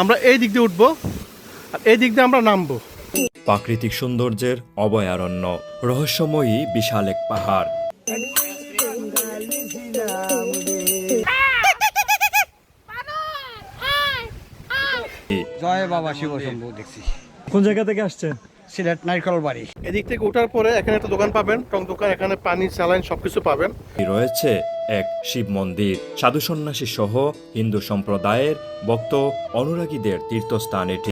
আমরা এই দিক দিয়ে উঠবো আর এই দিক দিয়ে আমরা নামবো। প্রাকৃতিক সৌন্দর্যের অভয়ারণ্য রহস্যময়ী বিশাল এক পাহাড়। জয় বাবা শিব শম্ভু দেখছি কোন জায়গা থেকে আসছেন? সিলেট নারিকল বাড়ি। এদিক থেকে ওঠার পরে এখানে একটা দোকান পাবেন টং দোকান এখানে পানি স্যালাইন সবকিছু পাবেন। রয়েছে এক শিব মন্দির। সাধু সন্ন্যাসী সহ হিন্দু সম্প্রদায়ের ভক্ত অনুরাগীদের তীর্থস্থান এটি।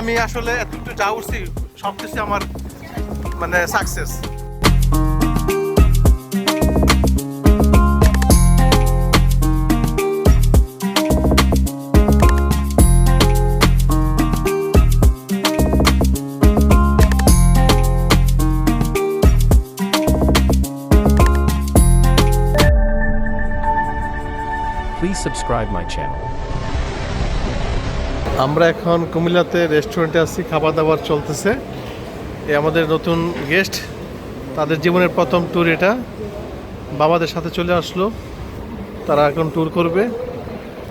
আমি আসলে এতটুকু যা উঠছি সব কিছু আমার মানে success Please subscribe my channel. আমরা এখন কুমিল্লাতে রেস্টুরেন্টে আছি খাবার দাবার চলতেছে। এ আমাদের নতুন গেস্ট তাদের জীবনের প্রথম ট্যুর এটা। বাবাদের সাথে চলে আসলো, তারা এখন ট্যুর করবে।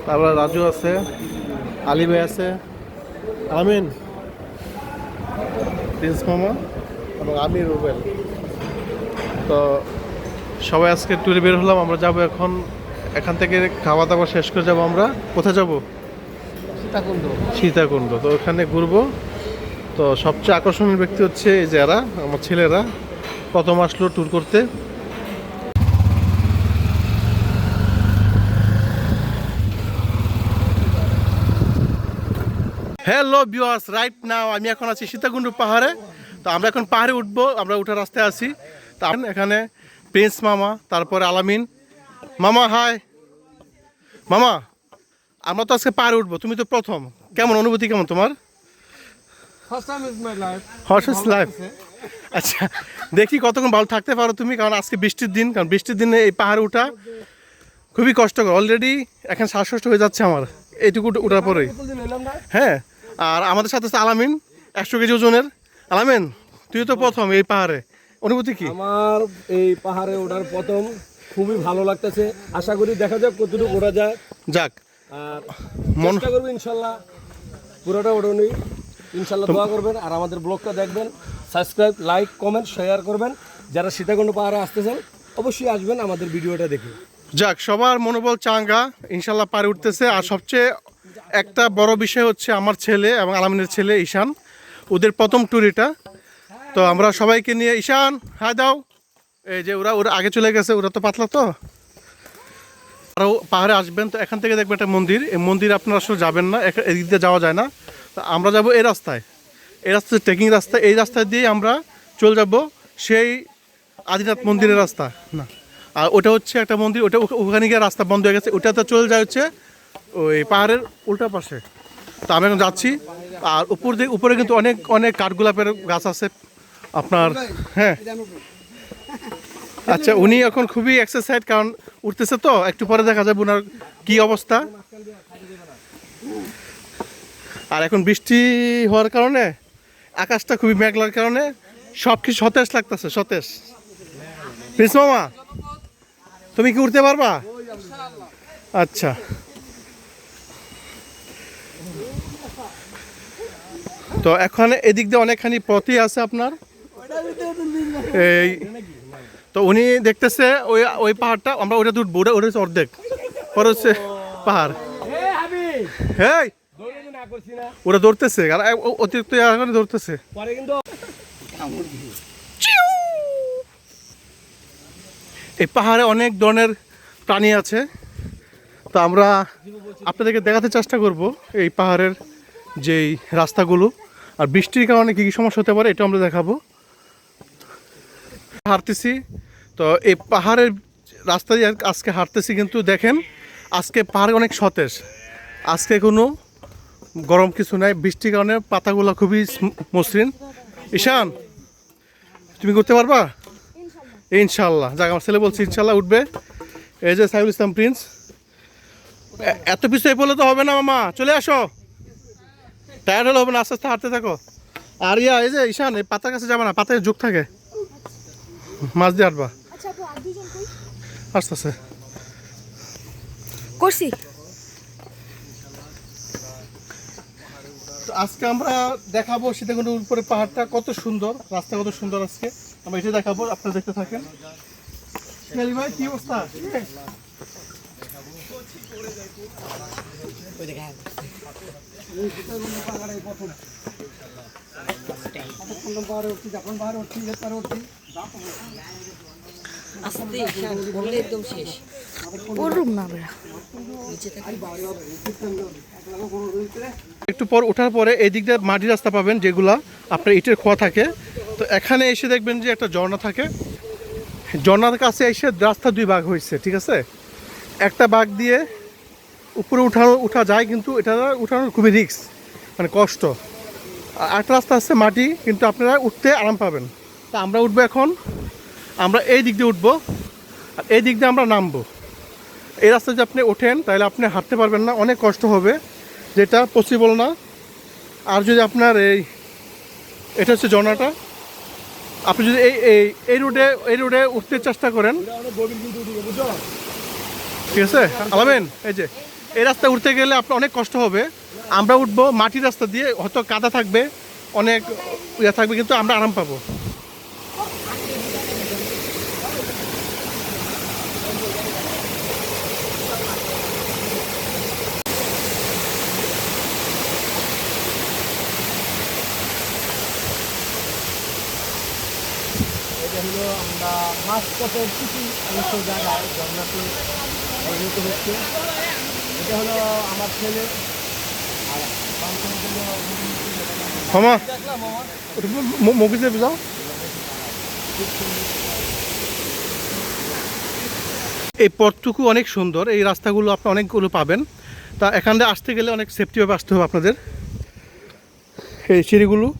তারপর রাজু আছে, আলী ভাই আছে, আমিন, প্রিন্স মামা এবং আমি রুবেল। তো সবাই আজকে ট্যুরে বের হলাম, আমরা যাব এখন, এখান থেকে খাওয়া দাওয়া শেষ করে যাব আমরা। কোথায় যাব? সীতাকুণ্ড। সীতাকুণ্ড। তো ওখানে ঘুরবো। তো সবচেয়ে আকর্ষণীয় ব্যক্তি হচ্ছে এই যে এরা, আমার ছেলেরা। প্রথম আসলো ট্যুর করতে। হ্যালো বিওয়াস রাইট নাও আমি এখন আছি সীতাকুণ্ড পাহাড়ে। তো আমরা এখন পাহাড়ে উঠবো, আমরা উঠার রাস্তায় আছি। তো এখানে প্রিন্স মামা, তারপরে আলামিন। মামা হাই মামা আমরা তো আজকে পাহাড়ে উঠবো তুমি তো প্রথম। কেমন অনুভূতি কেমন তোমার? ফার্স্ট লাইফ আচ্ছা দেখি কতক্ষণ ভালো থাকতে পারো তুমি কারণ আজকে বৃষ্টির দিন কারণ বৃষ্টির দিনে এই পাহাড়ে ওঠা খুবই কষ্টকর। অলরেডি এখন শ্বাসকষ্ট হয়ে যাচ্ছে আমার এইটুকু উঠে- ওঠার পরেই। হ্যাঁ আর আমাদের সাথে আছে আলামিন একশো কেজি ওজনের। আলামিন তুই তো প্রথম এই পাহাড়ে অনুভূতি কি? আমার এই পাহাড়ে ওঠার প্রথম খুবই ভালো লাগতেছে। আশা করি দেখা যাক কতটুকু ওঠা যায়। যাক আর চেষ্টা করব ইনশাল্লাহ পুরোটা ওঠনি ইনশাল্লাহ দোয়া করবেন আর আমাদের ব্লগটা দেখবেন সাবস্ক্রাইব লাইক কমেন্ট শেয়ার করবেন। যারা সীতাকুণ্ড পাহাড়ে আসতেছেন অবশ্যই আসবেন আমাদের ভিডিওটা দেখে। যাক সবার মনোবল চাঙ্গা ইনশাল্লাহ পারে উঠতেছে। আর সবচেয়ে একটা বড় বিষয় হচ্ছে আমার ছেলে এবং আলামিনের ছেলে ঈশান। ওদের প্রথম ট্যুর এটা। তো আমরা সবাইকে নিয়ে ঈশান হাই দাও। এই যে ওরা ওরা আগে চলে গেছে ওরা তো পাতলা তো? আরও পাহাড়ে আসবেন, তো এখান থেকে দেখবেন একটা মন্দির। এই মন্দির আপনারা আসলে যাবেন না এদিক দিয়ে যাওয়া যায় না। তো আমরা যাব এই রাস্তায়। এই রাস্তায় ট্রেকিং রাস্তা এই রাস্তায় দিয়ে আমরা চলে যাব সেই আদিনাথ মন্দিরের রাস্তা। না। আর ওটা হচ্ছে একটা মন্দির, ওটা ওখ- ওখানে গিয়ে রাস্তা বন্ধ হয়ে গেছে। ওটা তো চলে যায় হচ্ছে ওই পাহাড়ের উল্টা পাশে। তো আমি এখন যাচ্ছি। আর উপর দিয়ে উপরে কিন্তু অনেক অনেক কাঠগোলাপের গাছ আছে। আপনার হ্যাঁ। আচ্ছা উনি এখন খুবই এক্সারসাইজ কারণ উঠতেছে তো, একটু পরে দেখা যাবে ওনার কি অবস্থা। আর এখন বৃষ্টি হওয়ার কারণে, আকাশটা খুবই মেঘলার কারণে সব কিছু সতেজ লাগতেছে, সতেজ। প্রিন্স মামা, তুমি কি উঠতে পারবা? আচ্ছা। তো এখন এদিক দিয়ে অনেকখানি পথই আছে আপনার। এই তো উনি দেখতেছে ওই ওই পাহাড়টা আমরা ওটা উঠবো ওটা ওটা হচ্ছে অর্ধেক। পরে হচ্ছে পাহাড়। হেই! ওরা দৌড়তেছে আর অতিরিক্ত এখন দৌড়তেছে কিন্তু এই পাহাড়ে অনেক ধরনের প্রাণী আছে। তো আমরা আপনাদেরকে দেখাতে চেষ্টা করব এই পাহাড়ের যেই রাস্তাগুলো আর বৃষ্টির কারণে কী কী সমস্যা হতে পারে এটা আমরা দেখাবো। হাঁটতেছি। তো এই পাহাড়ের রাস্তা দিয়ে আজকে হাঁটতেছি কিন্তু দেখেন আজকে পাহাড় অনেক সতেজ। আজকে কোনো গরম কিছু নাই বৃষ্টির কারণে পাতাগুলো খুবই মসৃণ। ঈশান তুমি করতে পারবা? ইনশাল্লাহ। যাক আমার ছেলে বলছে ইনশাল্লাহ উঠবে। এই যে সাইফুল ইসলাম প্রিন্স। এত পিছিয়ে পড়লে তো হবে না মামা। চলে আসো। টায়ার হলে হবে না আস্তে আস্তে হাঁটতে থাকো। আর ইয়া এই যে ঈশান এই পাতার কাছে যাবে না পাতায় যোগ থাকে। মাছ দিয়ে আচ্ছা কই? আস্তে আস্তে করছি। তো আজকে আমরা দেখাবো সীতাকুণ্ডের উপরে পাহাড়টা কত সুন্দর রাস্তা কত সুন্দর আজকে। আমরা এটা দেখাবো আপনারা দেখতে থাকেন। ভাই কি অবস্থা? না একটু পর ওঠার পরে এই দিক দিয়ে মাটির রাস্তা পাবেন যেগুলা আপনার ইটের খোয়া থাকে। তো এখানে এসে দেখবেন যে একটা ঝর্ণা থাকে। ঝর্ণার কাছে এসে রাস্তা দুই ভাগ হয়েছে ঠিক আছে? একটা ভাগ দিয়ে উপরে উঠানো উঠা যায়, কিন্তু এটা উঠানো খুবই রিস্ক মানে কষ্ট। একটা রাস্তা আছে মাটি, কিন্তু আপনারা উঠতে আরাম পাবেন। তা আমরা উঠবো এখন। আমরা এই দিক দিয়ে উঠবো, আর এই দিক দিয়ে আমরা নামবো। এই রাস্তা যদি আপনি ওঠেন, তাহলে আপনি হাঁটতে পারবেন না, অনেক কষ্ট হবে। যেটা পসিবল না। আর যদি আপনার এই, এটা হচ্ছে ঝর্ণাটা। আপনি যদি এই এই এই রোডে এই রোডে উঠতে চেষ্টা করেন। ঠিক আছে? আলামেন, এই যে। এই রাস্তায় উঠতে গেলে আপনার অনেক কষ্ট হবে। আমরা উঠবো, মাটির রাস্তা দিয়ে হয়তো কাদা থাকবে, অনেক ইয়ে থাকবে, কিন্তু আমরা আরাম পাবো। আমরা মাছ পথের কিছু অংশ জায়গায় পরিণত হচ্ছে। এটা হলো আমার ছেলে। আর মামা ওটা ম- মগিজে যাও। এই পথটুকু অনেক সুন্দর। এই রাস্তাগুলো আপনি অনেকগুলো পাবেন। তা এখান থেকে আসতে গেলে অনেক সেফটিভাবে আসতে হবে আপনাদের। এই সিঁড়িগুলো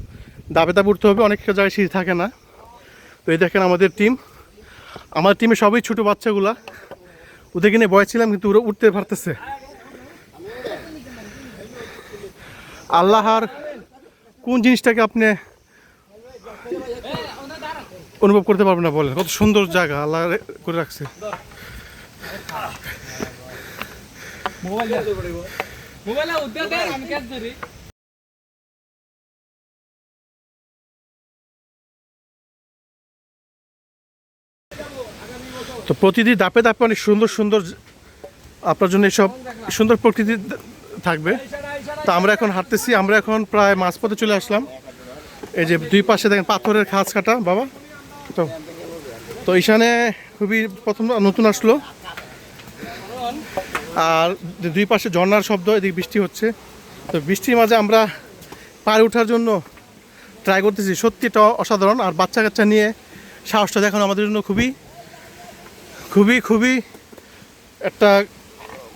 দাবে দাবে উঠতে হবে অনেক জায়গায় সিঁড়ি থাকে না। তো এই দেখেন আমাদের টিম আমার টিমে সবই ছোটো বাচ্চাগুলা। ওদেরকে নিয়ে বয় ছিলাম কিন্তু ওরা উঠতে পারতেছে। আল্লাহর কোন জিনিসটাকে আপনি অনুভব করতে পারবেন না বলেন। কত সুন্দর জায়গা আল্লাহ করে রাখছে। তো প্রতিদিন দাপে দাপে অনেক সুন্দর সুন্দর আপনার জন্য সব সুন্দর প্রকৃতি থাকবে। তো আমরা এখন হাঁটতেছি, আমরা এখন প্রায় মাঝপথে চলে আসলাম। এই যে দুই পাশে দেখেন পাথরের খাঁজ কাটা, বাবা। তো তো এখানে খুবই প্রথম নতুন আসলো। আর দুই পাশে ঝর্নার শব্দ, এদিকে বৃষ্টি হচ্ছে। তো বৃষ্টির মাঝে আমরা পাড়ে ওঠার জন্য ট্রাই করতেছি। সত্যি এটা অসাধারণ। আর বাচ্চা কাচ্চা নিয়ে সাহসটা দেখানো আমাদের জন্য খুবই খুবই খুবই একটা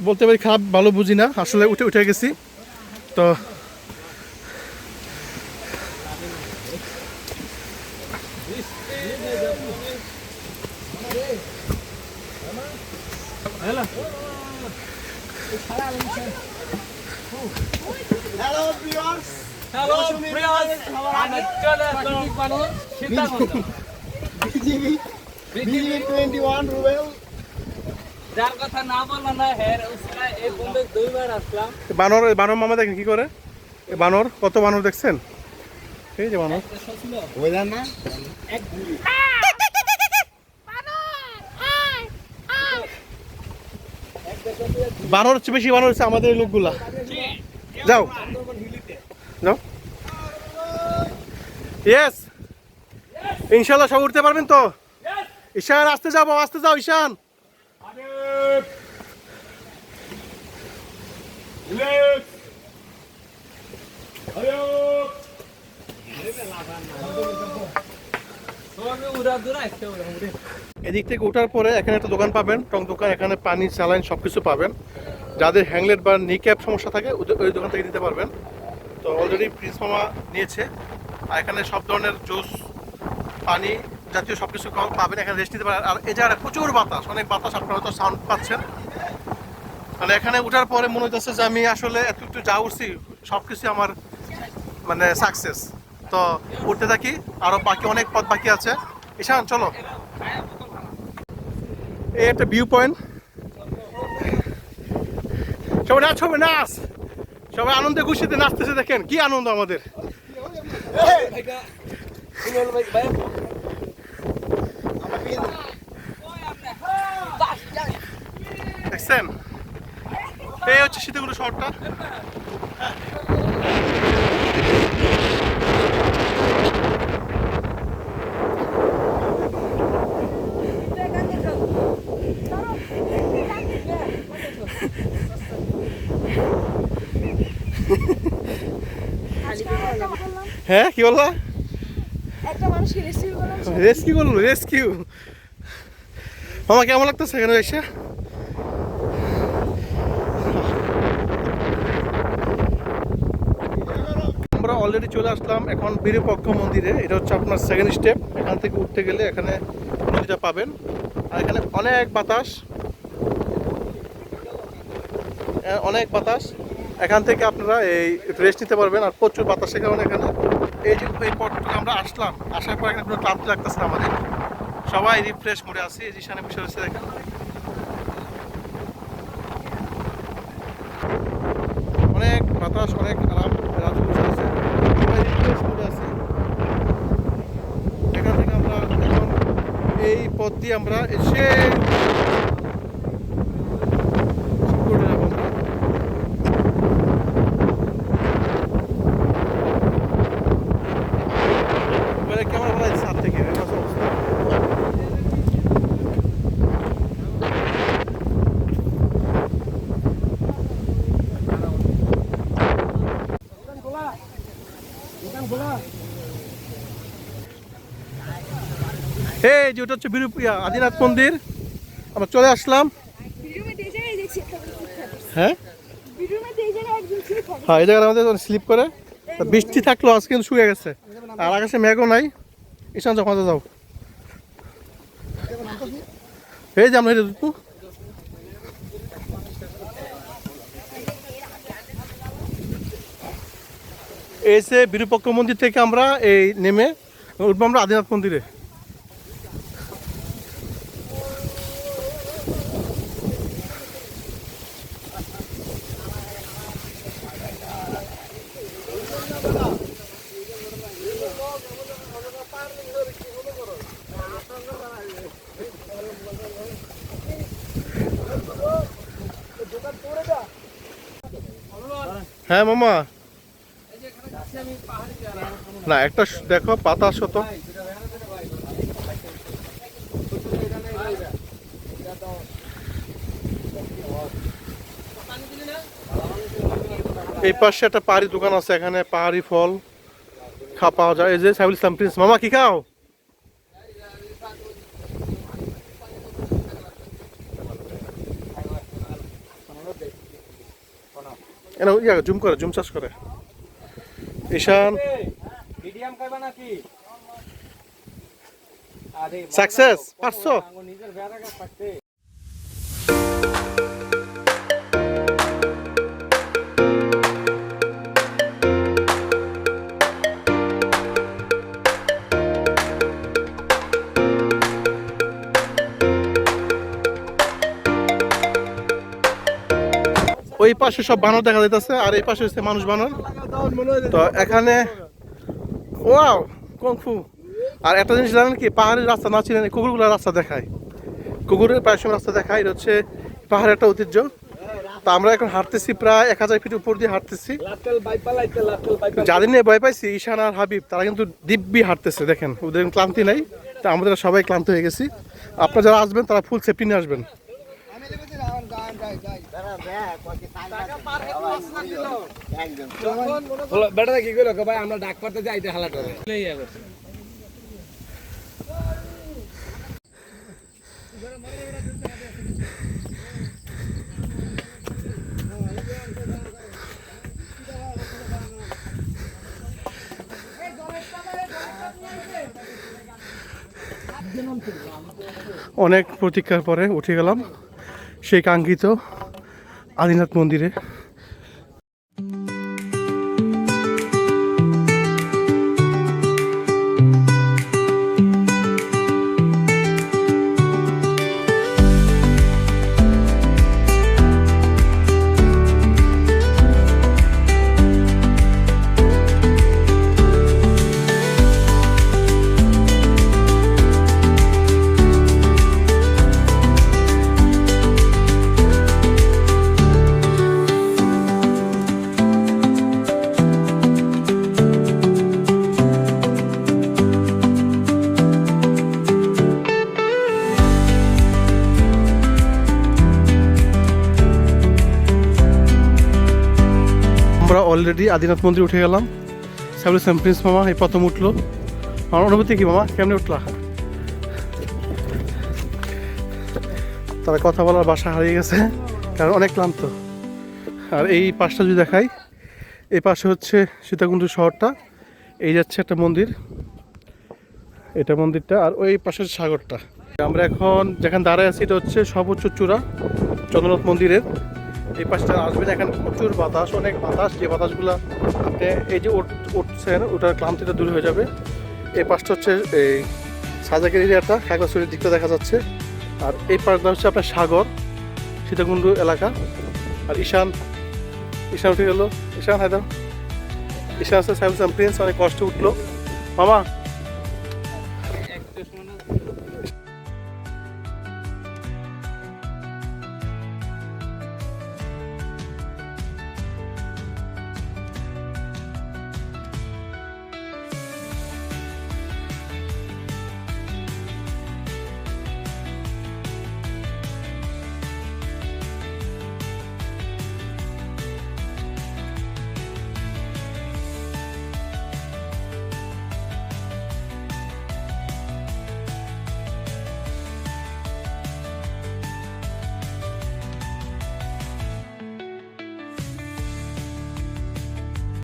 বলতে পারি খারাপ ভালো বুঝি না। আসলে উঠে উঠে গেছি। তো যার কথা না বলল না হের এই বন্ধু দুইবার আসলাম। বানর এই বানর মামা দেখেন কি করে? এই বানর কত বানর দেখছেন? এই যে বানর। বানর হচ্ছে বেশি বানর হচ্ছে আমাদের এই লোকগুলা। যাও। যাও। ইয়েস ইনশাল্লাহ সব উঠতে পারবেন তো? ঈশান আসতে যাব আসতে যাও ঈশান। এদিক থেকে ওঠার পরে এখানে একটা দোকান পাবেন, টং দোকান, এখানে পানি, স্যালাইন সব কিছু পাবেন। যাদের হ্যাংলেট বা নিক্যাপ সমস্যা থাকে ওই দোকান থেকে নিতে পারবেন। তো অলরেডি প্রিন্স মামা নিয়েছে। আর এখানে সব ধরনের জুস পানি জাতীয় সব কিছু পাবেন। এখানে রেস্ট নিতে পারেন। আর এই জায়গাটা প্রচুর বাতাস, অনেক বাতাস আপনারা হয়তো সাউন্ড পাচ্ছেন। মানে এখানে উঠার পরে মনে হইতেছে যে আমি আসলে এত একটু যা উঠছি সব কিছু আমার মানে সাকসেস তো উঠতে থাকি, আরও বাকি অনেক পথ বাকি আছে। ঈশান, চলো। এই একটা ভিউ পয়েন্ট সবাই নাচ হবে নাচ। সবাই আনন্দে খুশিতে নাচতেছে, দেখেন, কি আনন্দ আমাদের। দেখছেন? এই হচ্ছে সীতাকুণ্ড শহরটা। হ্যাঁ কি বললা? একটা মানুষকে রেসিভ করলাম রেস্কিউ করল রেস্কিউ মামা কেমন লাগতেছে এখানে এসে আমরা অলরেডি চলে আসলাম এখন বীরপক্ষ মন্দিরে। এটা হচ্ছে আপনার সেকেন্ড স্টেপ এখান থেকে উঠতে গেলে এখানে নদীটা পাবেন। আর এখানে অনেক বাতাস। অনেক বাতাস। এখান থেকে আপনারা এই রেস্ট নিতে পারবেন। আর প্রচুর বাতাসের কারণে এখানে এই যে এই পথটুকু আমরা আসলাম। আসার পর এখানে কোনো ক্লান্তি লাগতেছে না আমাদের। সবাই রিফ্রেশ মোডে আছি। এই যে সামনে বসে রয়েছে, দেখেন। অনেক বাতাস, অনেক আরাম। রাজু বসে আছে সবাই রিফ্রেশ মোডে আছি এখান থেকে আমরা এখন এই পথ দিয়ে আমরা এসে ক্যামেরা বলা সাত থেকে এরকম অবস্থা এই যে ওটা হচ্ছে বিরূপিয়া আদিনাথ মন্দির। আমরা চলে আসলাম। হ্যাঁ? হ্যাঁ এই জায়গায় আমাদের স্লিপ করে বৃষ্টি থাকল আজকে কিন্তু শুয়ে গেছে। আর আকাশে মেঘও নাই। ঈশান যখন যাও। এই যে আমরা যেত। এই যে বিরূপক্ষ মন্দির থেকে আমরা এই নেমে উঠবো আমরা আদিনাথ মন্দিরে। হ্যাঁ মামা। না, একটা দেখো, পাতা শত। এই পাশে একটা পাহাড়ি দোকান আছে, এখানে পাহাড়ি ফল খা পাওয়া যায়। এই যে সাইবুল ইসলাম, প্রিন্স। মামা, কি খাও? এনে ইয়া জুম করে জুম চাষ করে। ঈশান। মিডিয়াম খাইবা নাকি? সাকসেস আমার নিজের বেড়া গাছ ওই পাশে সব বানর দেখা যাইতেছে, আর এই পাশে হচ্ছে মানুষ বানর। তো এখানে, ওয়াও কংফু আর একটা জিনিস জানেন কি, পাহাড়ের রাস্তা না চিনেন কুকুরগুলো রাস্তা দেখায়। কুকুরের প্রায় সময় রাস্তা দেখায়, এটা হচ্ছে পাহাড়ের একটা ঐতিহ্য। তা আমরা এখন হাঁটতেছি প্রায় এক হাজার ফিট উপর দিয়ে হাঁটতেছি। যাদের নিয়ে ভয় পাইছি, ঈশান আর হাবিব, তারা কিন্তু দিব্যি হাঁটতেছে, দেখেন। ওদের ক্লান্তি নাই, তা আমাদের সবাই ক্লান্ত হয়ে গেছি। আপনারা যারা আসবেন, তারা ফুল সেফটি নিয়ে আসবেন। বেটা কি কইলো? ভাই, আমরা ডাক পাতে যাইতে হালা করে অনেক প্রতীক্ষার পরে উঠে গেলাম। সেই কাঙ্ক্ষিত আদিনাথ মন্দিরে। অলরেডি আদিনাথ মন্দির উঠে গেলাম। সাবুল প্রিন্স মামা, এই প্রথম উঠল। আমার অনুভূতি কি মামা? কেমনে উঠলা? তারা কথা বলার বাসা হারিয়ে গেছে, কারণ অনেক ক্লান্ত। আর এই পাশটা যদি দেখাই, এই পাশে হচ্ছে সীতাকুণ্ড শহরটা। এই যাচ্ছে একটা মন্দির। এটা মন্দিরটা আর ওই পাশে হচ্ছে সাগরটা। আমরা এখন যেখানে দাঁড়ায় আছি, এটা হচ্ছে সর্বোচ্চ চূড়া, চন্দ্রনাথ মন্দিরের। এই পাশটা আসবেন এখানে প্রচুর বাতাস, অনেক বাতাস। যে বাতাসগুলো আপনি এই যে উঠ- উঠছেন, ওটার ক্লান্তিটা দূর হয়ে যাবে। এই পাশটা হচ্ছে এই সাজাকের এরিয়াটা খাগড়াছড়ির দিকটা দেখা যাচ্ছে। আর এই পাশটা হচ্ছে আপনার সাগর, সীতাকুণ্ড এলাকা। আর ঈশান ঈশান উঠে গেল। ঈশান, হায়দার। ঈশান আছে সাইবুল প্রিন্স, অনেক কষ্ট উঠল। মামা